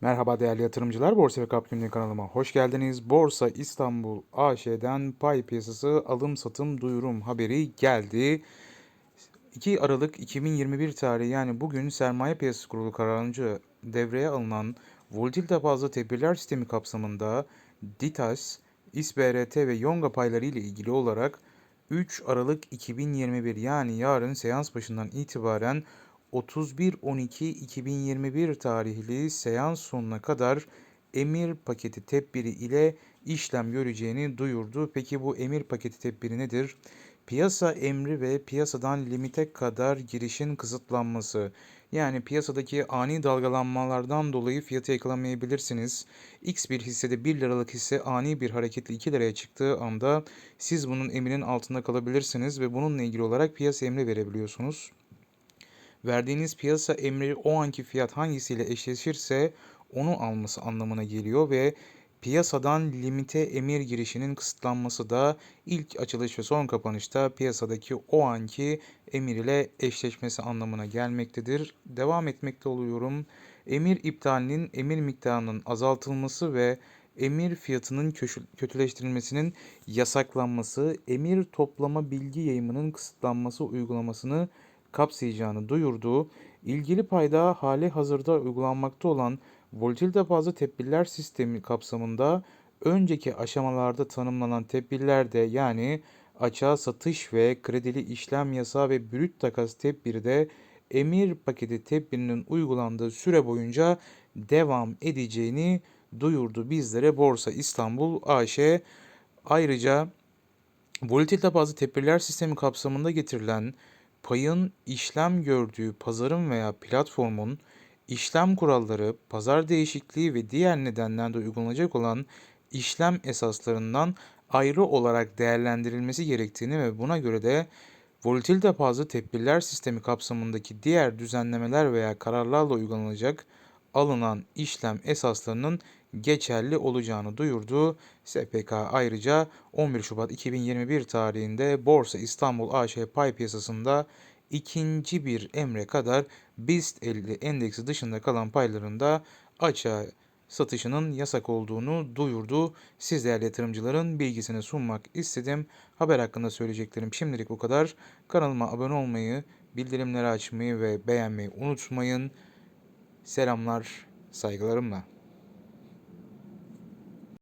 Merhaba değerli yatırımcılar, Borsa ve Kap Günlüğü kanalıma hoş geldiniz. Borsa İstanbul AŞ'den pay piyasası alım satım duyurum haberi geldi. 2 Aralık 2021 tarihi yani bugün Sermaye Piyasası Kurulu kararınca devreye alınan volatilite bazlı tedbirler sistemi kapsamında DİTAS, İSBRT ve Yonga payları ile ilgili olarak 3 Aralık 2021 yani yarın seans başından itibaren 31.12.2021 tarihli seans sonuna kadar emir paketi tedbiri ile işlem göreceğini duyurdu. Peki bu emir paketi tedbiri nedir? Piyasa emri ve piyasadan limite kadar girişin kısıtlanması. Yani piyasadaki ani dalgalanmalardan dolayı fiyatı yakalamayabilirsiniz. X bir hissede 1 liralık hisse ani bir hareketle 2 liraya çıktığı anda siz bunun emrinin altında kalabilirsiniz ve bununla ilgili olarak piyasa emri verebiliyorsunuz. Verdiğiniz piyasa emri o anki fiyat hangisiyle eşleşirse onu alması anlamına geliyor ve piyasadan limite emir girişinin kısıtlanması da ilk açılış ve son kapanışta piyasadaki o anki emir ile eşleşmesi anlamına gelmektedir. Devam etmekte oluyorum. Emir iptalinin emir miktarının azaltılması ve emir fiyatının kötüleştirilmesinin yasaklanması, emir toplama bilgi yayımının kısıtlanması uygulamasını kapsayacağını duyurduğu, ilgili payda hali hazırda uygulanmakta olan volatilite bazlı tedbirler sistemi kapsamında önceki aşamalarda tanımlanan tedbirlerde yani açığa satış ve kredili işlem yasağı ve brüt takas tedbiri de emir paketi tedbirinin uygulandığı süre boyunca devam edeceğini duyurdu bizlere Borsa İstanbul AŞ. Ayrıca volatilite bazlı tedbirler sistemi kapsamında getirilen payın işlem gördüğü pazarın veya platformun işlem kuralları, pazar değişikliği ve diğer nedenlerle uygulanacak olan işlem esaslarından ayrı olarak değerlendirilmesi gerektiğini ve buna göre de volatilite bazlı tedbirler sistemi kapsamındaki diğer düzenlemeler veya kararlarla uygulanacak alınan işlem esaslarının geçerli olacağını duyurdu. SPK ayrıca 11 Şubat 2021 tarihinde Borsa İstanbul AŞ pay piyasasında ikinci bir emre kadar BIST 50 endeksi dışında kalan paylarında açığa satışının yasak olduğunu duyurdu. Siz değerli yatırımcıların bilgisini sunmak istedim. Haber hakkında söyleyeceklerim şimdilik bu kadar. Kanalıma abone olmayı, bildirimleri açmayı ve beğenmeyi unutmayın. Selamlar, saygılarımla.